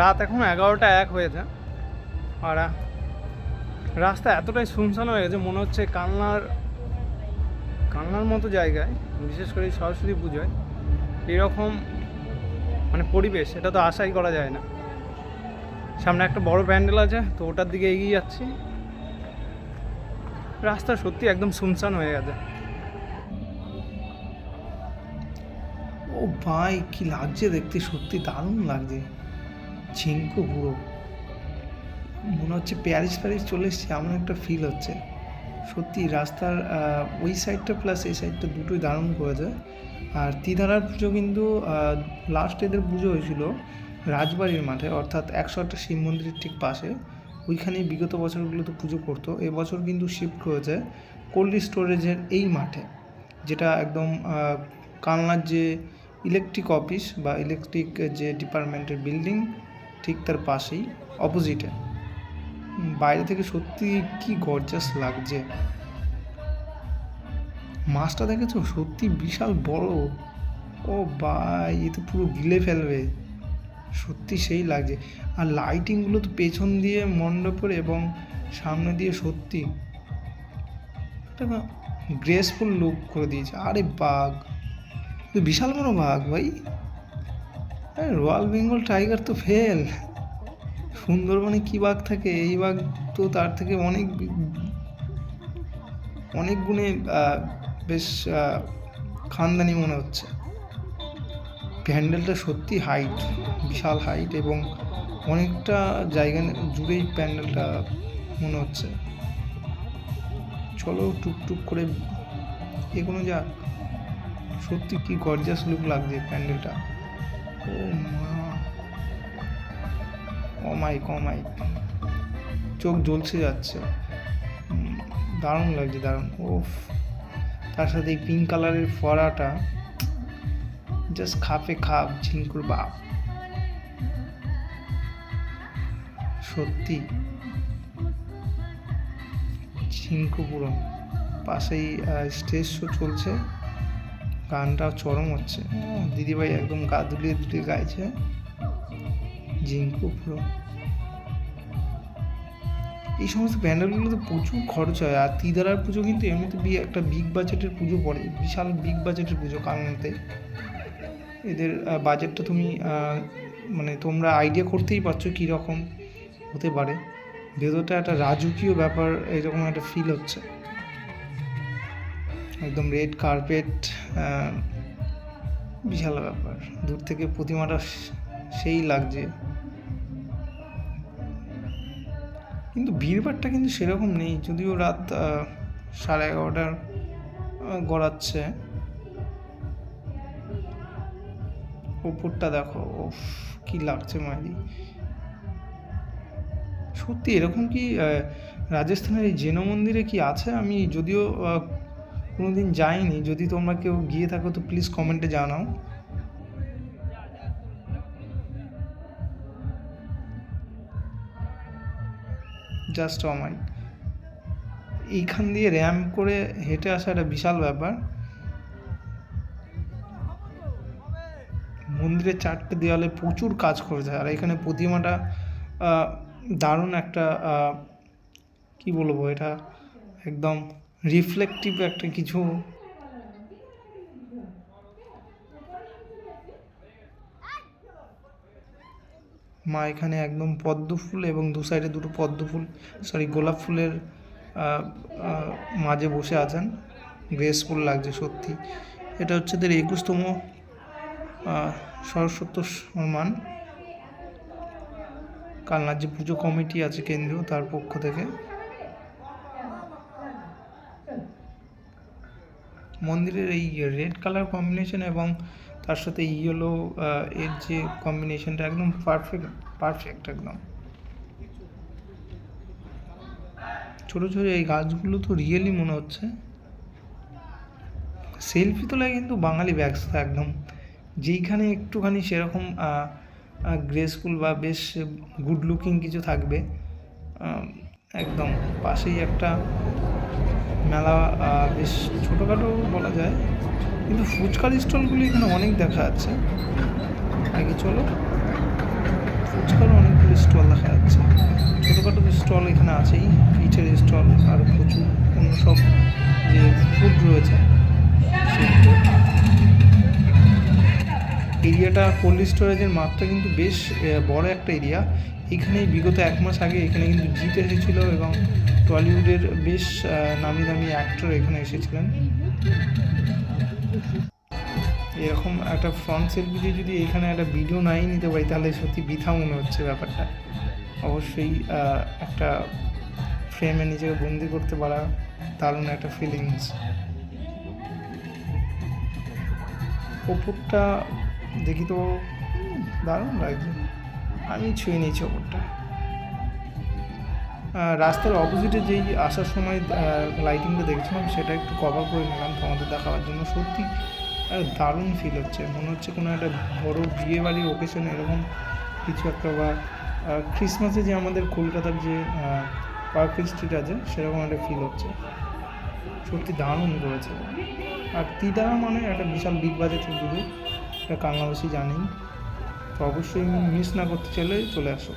রাত এখন এগারোটা এক হয়েছে। আর রাস্তা এতটাই শুনশান হয়ে গেছে, মনে হচ্ছে কান্নার কান্নার মতো জায়গায়, বিশেষ করে সরস্বতী পুজোয়, এরকম মানে পরিবেশ, এটা তো আশাই করা যায় না। সামনে একটা বড় প্যান্ডেল আছে, তো ওটার দিকে এগিয়ে যাচ্ছি। রাস্তা সত্যি একদম শুনশান হয়ে গেছে। ও ভাই, কি লাগছে দেখতে, সত্যি দারুণ লাগছে। ঝিঙ্কু পুরো মনে হচ্ছে প্যারিস প্যারিস চলে এসছে, এমন একটা ফিল হচ্ছে। সত্যি রাস্তার ওই সাইডটা প্লাস এই সাইডটা দুটোই দারুণ করেছে। আর তিধারার পুজো কিন্তু লাস্ট এদের পুজো হয়েছিল রাজবাড়ির মাঠে, অর্থাৎ একশো একটা শিব মন্দিরের ঠিক পাশে। ওইখানেই বিগত বছরগুলোতে পুজো করতো। এবছর কিন্তু শিফট হয়েছে কোল্ড স্টোরেজের এই মাঠে, যেটা একদম কালনার যে ইলেকট্রিক অফিস বা ইলেকট্রিক যে ডিপার্টমেন্টের বিল্ডিং ঠিক তার পাশেই অপোজিটে বাইরে থেকে সত্যি কি গর্জাস লাগছে? মাছটা দেখেছ? সত্যি বিশাল বড়। ও ভাই, এ তো পুরো গিলে ফেলবে। সত্যি সেই লাগছে। আর লাইটিংগুলো তো পেছন দিয়ে মণ্ডপের এবং সামনে দিয়ে সত্যি। একটা গ্রেসফুল লুক করে দিয়েছে। আরে বাঘ। বিশাল বড় বাঘ ভাই। রয়্যাল বেঙ্গল টাইগার তো ফেল। সুন্দরবনে কি বাঘ থাকে? এই বাঘ তো তার থেকে অনেক অনেক গুণে বেশ খানদানি মনে হচ্ছে। প্যান্ডেলটা সত্যি হাইট, বিশাল হাইট এবং অনেকটা জায়গা জুড়েই প্যান্ডেলটা মনে হচ্ছে। চলো টুকটুক করে এগোনো যাক। সত্যি কি গর্জাস লুক লাগছে প্যান্ডেলটা। ও মা অমাইক অমাইক চোখ জ্বলছে যাচ্ছে। দারুণ লাগছে, দারুণ। ওফ তার সাথে এই পিঙ্ক কালারের ফরাটা জাস্ট খাপে খাপ ঝিঙ্কুর বাপ। সত্যি। ঝিঙ্কু পুরো। পাশেই স্টেজ শো চলছে। গানটা চরম হচ্ছে। দিদিভাই একদম গা দুলিয়ে দুলিয়ে গাইছে। ঝিঙ্কু পুরো। এই সমস্ত প্যান্ডেলগুলোতে প্রচুর খরচ হয়। আর তিদারার পুজো কিন্তু এমনিতে একটা বিগ বাজেটের পুজো পড়ে। বিশাল বিগ বাজেটের পুজো কারণতে এদের বাজেটটা তুমি মানে তোমরা আইডিয়া করতেই পারছ কীরকম হতে পারে। ভেতরটা একটা রাজকীয় ব্যাপার, এরকম একটা ফিল হচ্ছে। একদম রেড কার্পেট বিশাল ব্যাপার। দূর থেকে প্রতিমাটা সেই লাগছে। কিন্তু ভিড়ভাড়টা কিন্তু সেরকম নেই, যদিও রাত সাড়ে এগারোটার গড়াচ্ছে। ওপরটা দেখো ওফ কি লাগছে মাইরি। সত্যি এরকম কি রাজস্থানের এই জেন মন্দিরে কি আছে? আমি যদিও আহ, কোনোদিন যাইনি যদি তোমরা কেউ গিয়ে থাকো তো প্লিজ কমেন্টে জানাও। জাস্ট অমাই এইখান দিয়ে র্যাম্প করে হেঁটে আসা একটা বিশাল ব্যাপার। মন্দিরের চারটে দেওয়ালে প্রচুর কাজ করেছে আর এখানে প্রতিমাটা দারুণ একটা কি বলব এটা একদম রিফ্লেকটিভ একটা কিছু। মা এখানে একদম পদ্ম ফুল এবং দু সাইডে দুটো পদ্ম ফুল সরি গোলাপ ফুলের মাঝে বসে আছেন। গ্রেসফুল লাগছে সত্যি। এটা হচ্ছে এদের একুশতম সরস্বত সম্মান কালনার যে পুজো কমিটি আছে কেন্দ্রীয়, তার পক্ষ থেকে। মন্দিরের এই রেড কালার কম্বিনেশন এবং তার সাথে ইয়েলো এর যে কম্বিনেশনটা একদম পারফেক্ট পারফেক্ট একদম। ছোট ছোট এই গাছগুলো তো রিয়েলি মনে হচ্ছে। সেলফি তোলায় কিন্তু বাঙালি ব্যবস্থা একদম। যেইখানে একটুখানি সেরকম গ্রেসফুল বা বেশ গুড লুকিং কিছু থাকবে একদম পাশেই একটা মেলা বেশ ছোটোখাটো বলা যায়। কিন্তু ফুচকার স্টলগুলি এখানে অনেক দেখা যাচ্ছে। আগে চলো। ফুচকারও অনেকগুলো স্টল দেখা যাচ্ছে। ছোটোখাটো স্টল এখানে আছেই, পিঠের স্টল আর প্রচুর অন্য সব যে ফুড রয়েছে সেগুলো এরিয়াটা কোল্ড স্টোরেজের মাত্রা কিন্তু বেশ বড় একটা এরিয়া। এখানেই বিগত এক মাস আগে এখানে কিন্তু জিত এসেছিল এবং টলিউডের বেশ নামি দামি অ্যাক্টর এখানে এসেছিলেন। এরকম একটা ফ্রন্ট সেলফি যদি এখানে একটা ভিডিও নাই নিতে পারি, তাহলে সত্যি বৃথা মনে হচ্ছে ব্যাপারটা। অবশ্যই একটা ফ্রেমে নিজেকে বন্দি করতে পারা দারুণ একটা ফিলিংস ওপরটা দেখি তো দারুণ লাগছে। আমি ছুঁয়ে নিয়েছি ওপরটা। রাস্তার অপোজিটে যেই আসার সময় লাইটিংটা দেখছিলাম, সেটা একটু কভার করে নিলাম তোমাদের দেখাবার জন্য। সত্যি দারুণ ফিল হচ্ছে। মনে হচ্ছে কোনো একটা বড় বিয়ে বাড়ির ওকেশন এরকম কিছু একটা বা ক্রিসমাসে যে আমাদের কলকাতার যে পার্কের স্ট্রিট আছে, সেরকম একটা ফিল হচ্ছে। সত্যি দারুণ করেছে। আর তিদারা মানে একটা বিশাল বিগ বাজেটের দূরে এটা কালনাবাসী জানি। তো অবশ্যই মিস না করতে চাইলে চলে আসো।